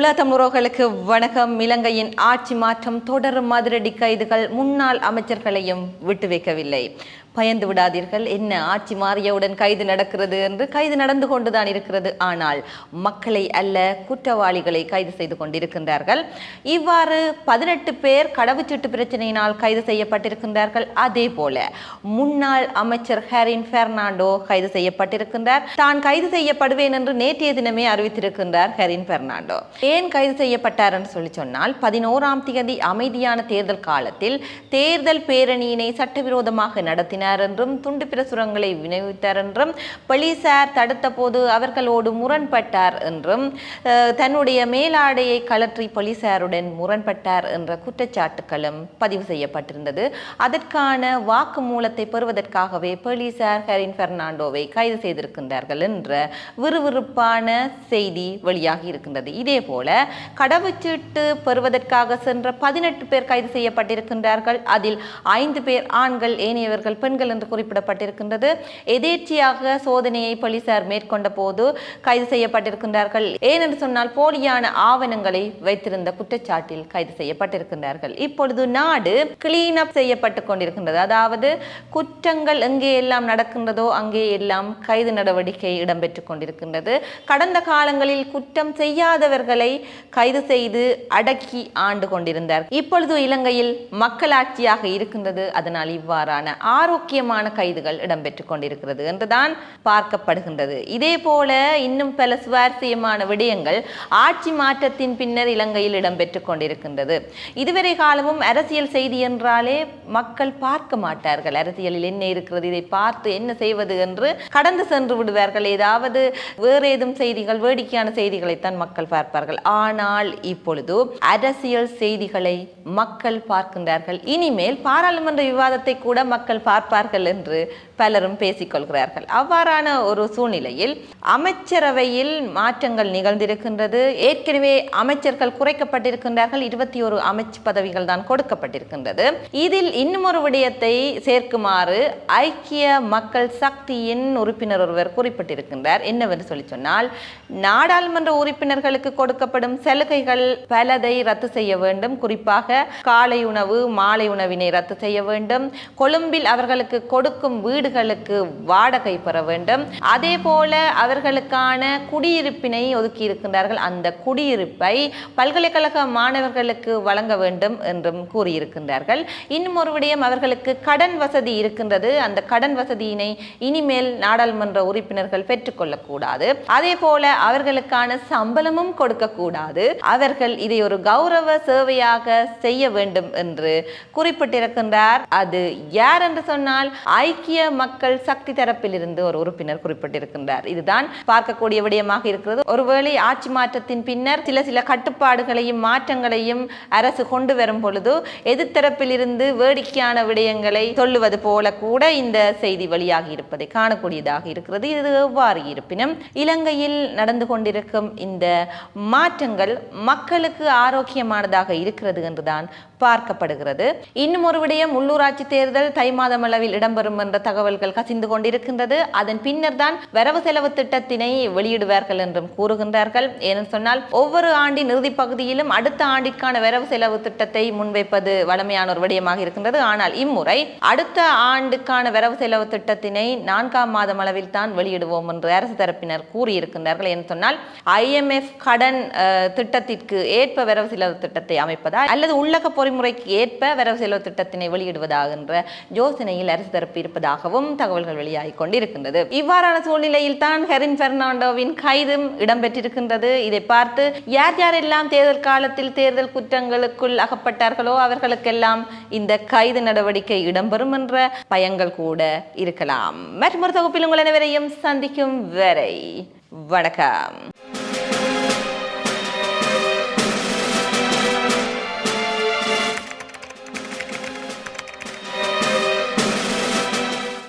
உலகத்தமிழர்களுக்கு வணக்கம். இலங்கையின் ஆட்சி மாற்றம் தொடரும் மதுரடி கைதுகள் முன்னாள் அமைச்சர்களையும் விட்டு வைக்கவில்லை பயந்து விடாதீர்கள். என்ன ஆட்சி மாறியவுடன் கைது நடக்கிறது என்று கைது நடந்து கொண்டுதான் இருக்கிறது. ஆனால் மக்களை அல்ல குற்றவாளிகளை கைது செய்து கொண்டிருக்கின்றார்கள். இவ்வாறு பதினெட்டு பேர் கடவுச்சீட்டு பிரச்சனையினால் கைது செய்யப்பட்டிருக்கின்றார்கள். அதே போல முன்னாள் அமைச்சர் ஹெரின் பெர்னாண்டோ கைது செய்யப்பட்டிருக்கின்றார். தான் கைது செய்யப்படுவேன் என்று நேற்றைய தினமே அறிவித்திருக்கின்றார் ஹெரின் பெர்னாண்டோ. ஏன் கைது செய்யப்பட்டார் என்று சொல்லி சொன்னால் பதினோராம் தேதி அமைதியான தேர்தல் காலத்தில் தேர்தல் பேரணியினை சட்டவிரோதமாக நடத்தினார் என்றும் துண்டு பிரசுரங்களை விநியோகித்தார் என்றும் போலீசார் தடுத்த போது அவர்களோடு முரண்பட்டார் என்றும் தன்னுடைய மேலாடையை கலற்றி போலீசாருடன் முரண்பட்டார் என்ற குற்றச்சாட்டுகளும் பதிவு செய்யப்பட்டிருந்தது. அதற்கான வாக்குமூலத்தை பெறுவதற்காகவே போலீசார் ஹெரின் பெர்னாண்டோவை கைது செய்திருக்கின்றார்கள் என்ற விறுவிறுப்பான செய்தி வெளியாகி இருக்கின்றது. இதே போல கடவுச்சீட்டு பெறுவதற்காக சென்ற பதினெட்டு பேர் கைது செய்யப்பட்டிருக்கின்றார்கள். அதில் ஐந்து பேர் ஆண்கள் ஏனையவர்கள் பெண்கள் என்று குறிப்பிடப்பட்டிருக்கின்றது. எதேச்சியாக சோதனையை போலீசார் மேற்கொண்ட போது கைது செய்யப்பட்டிருக்கின்றார்கள். ஏனென்று சொன்னால் போலியான ஆவணங்களை வைத்திருந்த குற்றச்சாட்டில் கைது செய்யப்பட்டிருக்கின்றார்கள். இப்பொழுது நாடு கிளீன் அப் செய்யப்பட்டு கொண்டிருக்கின்றது. அதாவது குற்றங்கள் எங்கே எல்லாம் நடக்கின்றதோ அங்கே எல்லாம் கைது நடவடிக்கை இடம்பெற்றுக் கொண்டிருக்கின்றது. கடந்த காலங்களில் குற்றம் செய்யாதவர்களை கைது செய்து அடக்கி ஆண்டு கொண்டிருந்தார். இப்பொழுது இலங்கையில் மக்களாட்சியாக இருக்கின்றது. அதனால் இவ்வாறான முக்கியமான கைதுகள் இடம்பெற்று கொண்டிருக்கிறது என்றுதான் பார்க்கப்படுகின்றது. இதே போல இன்னும் பல சுவாரஸ்யமான விடயங்கள் ஆட்சி மாற்றத்தின் பின்னர் இலங்கையில் இடம்பெற்றுக் கொண்டிருக்கின்றது. இதுவரை காலமும் அரசியல் செய்தி என்றாலே மக்கள் பார்க்க மாட்டார்கள். அரசியலில் என்ன இருக்கிறது? இதை பார்த்து என்ன செய்வது என்று கடந்து சென்று விடுவார்கள். ஏதாவது வேறு ஏதும் செய்திகள் வேடிக்கையான செய்திகளைத்தான் மக்கள் பார்ப்பார்கள். ஆனால் இப்பொழுது அரசியல் செய்திகளை மக்கள் பார்க்கின்றார்கள். இனிமேல் பாராளுமன்ற விவாதத்தை கூட மக்கள் பார்ப்பார்கள் என்று பலரும் பேசிக்கொள்கிறார்கள். அவ்வாறான ஒரு சூழ்நிலையில் அமைச்சரவையில் மாற்றங்கள் நிகழ்ந்திருக்கின்றது. ஏற்கனவே அமைச்சர்கள் குறைக்கப்பட்டிருக்கின்றார்கள். இருபத்தி ஒரு அமைச்சு பதவிகள் தான் கொடுக்கப்பட்டிருக்கின்றது. இதில் இன்னும் ஒரு விடயத்தை சேர்க்குமாறு ஐக்கிய மக்கள் சக்தியின் உறுப்பினர் ஒருவர் குறிப்பிட்டிருக்கின்றார். என்னவென்று சொல்லி சொன்னால் நாடாளுமன்ற உறுப்பினர்களுக்கு கொடுக்கப்படும் சலுகைகள் பலதை ரத்து செய்ய வேண்டும். குறிப்பாக காலை உணவு மாலை உணவினை ரத்து செய்ய வேண்டும். கொழும்பில் அவர்கள் அவர்களுக்கு கொடுக்கும் வீடுகளுக்கு வாடகை பெற வேண்டும். அதே போல அவர்களுக்கான குடியிருப்பினை ஒதுக்கி இருக்கின்றார்கள். அந்த குடியிருப்பை பல்கலைக்கழக மாணவர்களுக்கு வழங்க வேண்டும் என்றும் கூறியிருக்கின்றார்கள். இன்னும் ஒரு விடயம் அவர்களுக்கு கடன் வசதி இருக்கின்றது. அந்த கடன் வசதியினை இனிமேல் நாடாளுமன்ற உறுப்பினர்கள் பெற்றுக்கொள்ளக்கூடாது அதே போல அவர்களுக்கான சம்பளமும் கொடுக்கக்கூடாது. அவர்கள் இதை ஒரு கௌரவ சேவையாக செய்ய வேண்டும் என்று குறிப்பிட்டிருக்கின்றார். அது யார் என்று சொன்னால் ஐக்கிய மக்கள் சக்தி தரப்பிலிருந்து ஒரு உறுப்பினர் குறிப்பிட்டிருக்கின்றார். இதுதான் பார்க்கக்கூடிய விடயமாக இருக்கிறது. ஒருவேளை ஆட்சி மாற்றத்தின் பின்னர் சில சில கட்டுப்பாடுகளையும் மாற்றங்களையும் அரசு கொண்டு வரும் பொழுது எதிர்த்தரப்பிலிருந்து வேடிக்கையான விடயங்களை சொல்லுவது போல கூட இந்த செய்தி வெளியாகி இருப்பதை காணக்கூடியதாக இருக்கிறது. இது எவ்வாறு இருப்பினும் இலங்கையில் நடந்து கொண்டிருக்கும் இந்த மாற்றங்கள் மக்களுக்கு ஆரோக்கியமானதாக இருக்கிறது என்றுதான் பார்க்கப்படுகிறது இன்னும் ஒரு விடயம் உள்ளூராட்சி தேர்தல் தை மாதம் அளவில் இடம்பெறும் என்ற தகவல்கள் கசிந்து கொண்டிருக்கின்றது. அதன் பின்னர் தான் வரவு செலவு திட்டத்தினை வெளியிடுவார்கள் என்றும் கூறுகின்றார்கள். ஏன்னு சொன்னால் ஒவ்வொரு ஆண்டின் இறுதி பகுதியிலும் அடுத்த ஆண்டிற்கான வரவு செலவு திட்டத்தை முன்வைப்பது வளமையான ஒரு விடயமாக இருக்கின்றது. ஆனால் இம்முறை அடுத்த ஆண்டுக்கான வரவு செலவு திட்டத்தினை நான்காம் மாதம் அளவில் தான் வெளியிடுவோம் என்று அரசு தரப்பினர் கூறியிருக்கின்றார்கள். என்று சொன்னால் ஐஎம்எஃப் கடன் திட்டத்திற்கு ஏற்ப வரவு செலவு திட்டத்தை அமைப்பதா அல்லது உள்ளக பொறி நடைமுறைக்கு ஏற்ப வரவு செலவு திட்டத்தினை வெளியிடுவதாகின்ற யோசனையில் அரசு தரப்பு இருப்பதாகவும் தகவல்கள் வெளியாகிக் கொண்டிருக்கின்றது. இவ்வாறான சூழ்நிலையில் தான் ஹெரின் பெர்னாண்டோவின் கைதும் இடம்பெற்றிருக்கின்றது. இதை பார்த்து யார் யாரெல்லாம் தேர்தல் காலத்தில் தேர்தல் குற்றங்களுக்குள் அகப்பட்டார்களோ அவர்களுக்கெல்லாம் இந்த கைது நடவடிக்கை இடம்பெறும் என்ற பயங்கள் கூட இருக்கலாம். மற்றொரு தொகுப்பில் உங்கள் அனைவரையும் சந்திக்கும் வரை வணக்கம்.